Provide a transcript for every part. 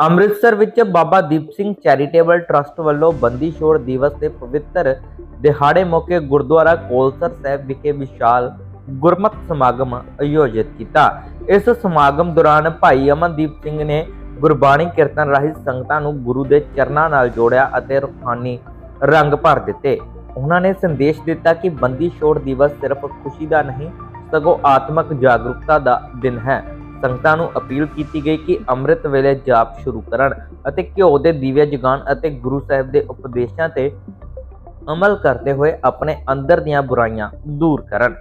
ਅੰਮ੍ਰਿਤਸਰ ਵਿੱਚ Baba Deep Singh charitable trust ਵੱਲੋਂ ਬੰਦੀ ਛੋੜ ਦਿਵਸ ਦੇ ਪਵਿੱਤਰ ਦਿਹਾੜੇ ਮੌਕੇ ਗੁਰਦੁਆਰਾ ਕੋਲਸਰ ਸਾਹਿਬ ਵਿਖੇ ਵਿਸ਼ਾਲ ਗੁਰਮਤਿ ਸਮਾਗਮ ਆਯੋਜਿਤ ਕੀਤਾ। ਇਸ ਸਮਾਗਮ ਦੌਰਾਨ ਭਾਈ ਅਮਨਦੀਪ ਸਿੰਘ ਨੇ ਗੁਰਬਾਣੀ ਕੀਰਤਨ ਰਾਹੀਂ ਸੰਗਤਾਂ ਨੂੰ ਗੁਰੂ ਦੇ ਚਰਨਾਂ ਨਾਲ ਜੋੜਿਆ ਅਤੇ ਰੂਹਾਨੀ ਰੰਗ ਭਰ ਦਿੱਤੇ। ਉਹਨਾਂ ਨੇ ਸੰਦੇਸ਼ ਦਿੱਤਾ ਕਿ ਬੰਦੀ ਛੋੜ ਦਿਵਸ ਸਿਰਫ ਖੁਸ਼ੀ ਦਾ ਨਹੀਂ, ਸਗੋਂ ਆਤਮਿਕ ਜਾਗਰੂਕਤਾ ਦਾ ਦਿਨ ਹੈ। ਸੰਗਤਾਂ ਨੂੰ ਅਪੀਲ ਕੀਤੀ ਗਈ ਕਿ ਅੰਮ੍ਰਿਤ ਵੇਲੇ ਜਾਪ ਸ਼ੁਰੂ ਕਰਨ ਅਤੇ ਘਿਓ ਦੇ ਦੀਵੇ ਜਗਾਉਣ ਅਤੇ ਗੁਰੂ ਸਾਹਿਬ ਦੇ ਉਪਦੇਸ਼ਾਂ ਤੇ ਅਮਲ ਕਰਦੇ ਹੋਏ ਆਪਣੇ ਅੰਦਰ ਦੀਆਂ ਬੁਰਾਈਆਂ ਦੂਰ ਕਰਨ।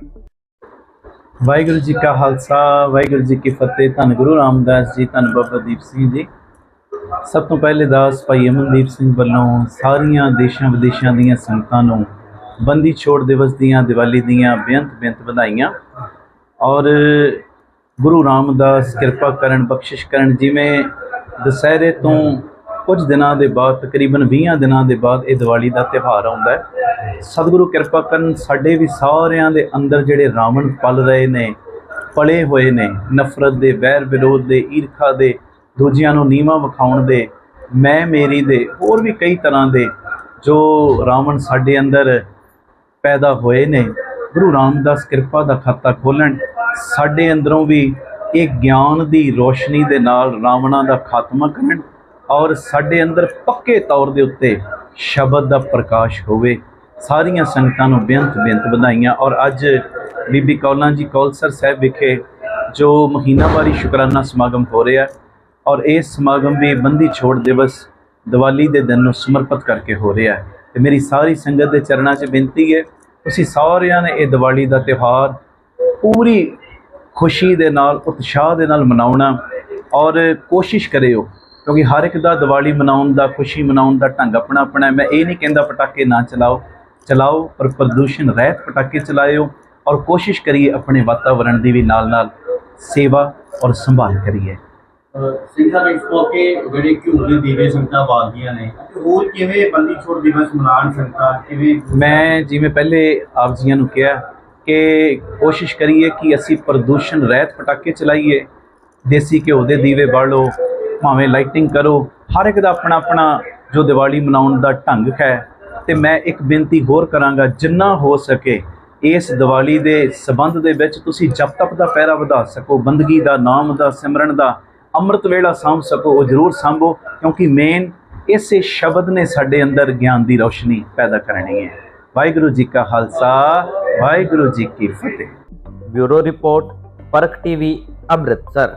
ਵਾਹਿਗੁਰੂ ਜੀ ਕਾ ਖਾਲਸਾ, ਵਾਹਿਗੁਰੂ ਜੀ ਕੀ ਫਤਿਹ। ਧੰਨ ਗੁਰੂ ਰਾਮਦਾਸ ਜੀ, ਧੰਨ ਬਾਬਾ ਦੀਪ ਸਿੰਘ ਜੀ। ਸਭ ਤੋਂ ਪਹਿਲੇ ਦਾਸ ਭਾਈ ਅਮਨਦੀਪ ਸਿੰਘ ਵੱਲੋਂ ਸਾਰੀਆਂ ਦੇਸ਼ਾਂ ਵਿਦੇਸ਼ਾਂ ਦੀਆਂ ਸੰਗਤਾਂ ਨੂੰ ਬੰਦੀ ਛੋੜ ਦਿਵਸ ਦੀਆਂ, ਦੀਵਾਲੀ ਦੀਆਂ ਬੇਅੰਤ ਬੇਅੰਤ ਵਧਾਈਆਂ। ਔਰ ਗੁਰੂ ਰਾਮਦਾਸ ਕਿਰਪਾ ਕਰਨ, ਬਖਸ਼ਿਸ਼ ਕਰਨ, ਜਿਵੇਂ ਦੁਸਹਿਰੇ ਤੋਂ ਕੁਝ ਦਿਨਾਂ ਦੇ ਬਾਅਦ, ਤਕਰੀਬਨ 20 ਦਿਨਾਂ ਦੇ ਬਾਅਦ ਇਹ ਦੀਵਾਲੀ ਦਾ ਤਿਉਹਾਰ ਆਉਂਦਾ ਹੈ। ਸਤਿਗੁਰੂ ਕਿਰਪਾ ਕਰਨ, ਸਾਡੇ ਵੀ ਸਾਰਿਆਂ ਦੇ ਅੰਦਰ ਜਿਹੜੇ ਰਾਵਣ ਪਲ ਰਹੇ ਨੇ, ਪਲੇ ਹੋਏ ਨੇ, ਨਫ਼ਰਤ ਦੇ, ਵੈਰ ਵਿਰੋਧ ਦੇ, ਈਰਖਾ ਦੇ, ਦੂਜਿਆਂ ਨੂੰ ਨੀਵਾਂ ਵਿਖਾਉਣ ਦੇ, ਮੈਂ ਮੇਰੀ ਦੇ, ਹੋਰ ਵੀ ਕਈ ਤਰ੍ਹਾਂ ਦੇ ਜੋ ਰਾਵਣ ਸਾਡੇ ਅੰਦਰ ਪੈਦਾ ਹੋਏ ਨੇ, ਗੁਰੂ ਰਾਮਦਾਸ ਕਿਰਪਾ ਦਾ ਖਾਤਾ ਖੋਲਣ ਸਾਡੇ ਅੰਦਰੋਂ ਵੀ ਇਹ ਗਿਆਨ ਦੀ ਰੋਸ਼ਨੀ ਦੇ ਨਾਲ ਰਾਵਣਾ ਦਾ ਖਾਤਮਾ ਕਰਨ ਔਰ ਸਾਡੇ ਅੰਦਰ ਪੱਕੇ ਤੌਰ ਦੇ ਉੱਤੇ ਸ਼ਬਦ ਦਾ ਪ੍ਰਕਾਸ਼ ਹੋਵੇ। ਸਾਰੀਆਂ ਸੰਗਤਾਂ ਨੂੰ ਬੇਅੰਤ ਬੇਅੰਤ ਵਧਾਈਆਂ ਔਰ ਅੱਜ ਬੀਬੀ ਕੌਲਾਂ ਜੀ ਕੌਲਸਰ ਸਾਹਿਬ ਵਿਖੇ ਜੋ ਮਹੀਨਾਵਾਰੀ ਸ਼ੁਕਰਾਨਾ ਸਮਾਗਮ ਹੋ ਰਿਹਾ ਹੈ ਔਰ ਇਹ ਸਮਾਗਮ ਵੀ ਬੰਦੀ ਛੋੜ ਦਿਵਸ ਦੀਵਾਲੀ ਦੇ ਦਿਨ ਨੂੰ ਸਮਰਪਿਤ ਕਰਕੇ ਹੋ ਰਿਹਾ ਹੈ। ਤੇ ਮੇਰੀ ਸਾਰੀ ਸੰਗਤ ਦੇ ਚਰਨਾਂ 'ਚ ਬੇਨਤੀ ਹੈ, ਤੁਸੀਂ ਸਾਰਿਆਂ ਨੇ ਇਹ ਦੀਵਾਲੀ ਦਾ ਤਿਉਹਾਰ ਪੂਰੀ ਖੁਸ਼ੀ ਦੇ ਨਾਲ ਉਤਸ਼ਾਹ ਦੇ ਨਾਲ ਮਨਾਉਣਾ ਔਰ ਕੋਸ਼ਿਸ਼ ਕਰਿਓ ਕਿਉਂਕਿ ਹਰ ਇੱਕ ਦਾ ਦੀਵਾਲੀ ਮਨਾਉਣ ਦਾ ਖੁਸ਼ੀ ਮਨਾਉਣ ਦਾ ਢੰਗ ਆਪਣਾ ਆਪਣਾ ਹੈ। ਮੈਂ ਇਹ ਨਹੀਂ ਕਹਿੰਦਾ ਪਟਾਕੇ ਨਾ ਚਲਾਓ। ਚਲਾਓ ਪਰ ਪ੍ਰਦੂਸ਼ਣ ਰਹਿਤ ਪਟਾਕੇ ਚਲਾਇਓ ਔਰ ਕੋਸ਼ਿਸ਼ ਕਰੀਏ ਆਪਣੇ ਵਾਤਾਵਰਣ ਦੀ ਵੀ ਨਾਲ ਨਾਲ ਸੇਵਾ ਔਰ ਸੰਭਾਲ ਕਰੀਏ। ਸਿੰਘ ਸਾਹਿਬ ਇਸ ਮੌਕੇ ਜਿਹੜੇ ਘਿਓ ਦੇ ਦੀਵੇ ਸੰਗਤਾਂ ਬਾਲਦੀਆਂ ਨੇ ਹੋਰ ਕਿਵੇਂ ਬੰਦੀ ਛੋੜ ਦਿਵਸ ਮਨਾਉਣ ਸੰਗਤਾਂ ਕਿਵੇਂ ਮੈਂ ਜਿਵੇਂ ਪਹਿਲੇ ਆਪ ਜੀਆਂ ਨੂੰ ਕਿਹਾ ਕਿ ਕੋਸ਼ਿਸ਼ ਕਰੀਏ ਕਿ ਅਸੀਂ ਪ੍ਰਦੂਸ਼ਣ ਰਹਿਤ ਪਟਾਕੇ ਚਲਾਈਏ, ਦੇਸੀ ਘਿਓ ਦੇ ਦੀਵੇ ਬਾਲੋ, ਭਾਵੇਂ ਲਾਈਟਿੰਗ ਕਰੋ, ਹਰ ਇੱਕ ਦਾ ਆਪਣਾ ਆਪਣਾ ਜੋ ਦੀਵਾਲੀ ਮਨਾਉਣ ਦਾ ਢੰਗ ਹੈ। ਤੇ ਮੈਂ ਇੱਕ ਬੇਨਤੀ ਹੋਰ ਕਰਾਂਗਾ, ਜਿੰਨਾ ਹੋ ਸਕੇ ਇਸ ਦੀਵਾਲੀ ਦੇ ਸਬੰਧ ਦੇ ਵਿੱਚ ਤੁਸੀਂ ਜਪ ਤਪ ਦਾ ਪਹਿਰਾ ਵਧਾ ਸਕੋ, ਬੰਦਗੀ ਦਾ, ਨਾਮ ਦਾ, ਸਿਮਰਨ ਦਾ, ਅੰਮ੍ਰਿਤ ਵੇਲਾ ਸਾਂਭ ਸਕੋ, ਉਹ ਜ਼ਰੂਰ ਸਾਂਭੋ, ਕਿਉਂਕਿ ਮੇਨ ਇਸੇ ਸ਼ਬਦ ਨੇ ਸਾਡੇ ਅੰਦਰ ਗਿਆਨ ਦੀ ਰੌਸ਼ਨੀ ਪੈਦਾ ਕਰਨੀ ਹੈ। ਵਾਹਿਗੁਰੂ ਜੀ ਕਾ ਖਾਲਸਾ ਵਾਹਿਗੁਰੂ ਜੀ ਕੀ ਫਤਿਹ। Bureau report Parakh TV Amritsar.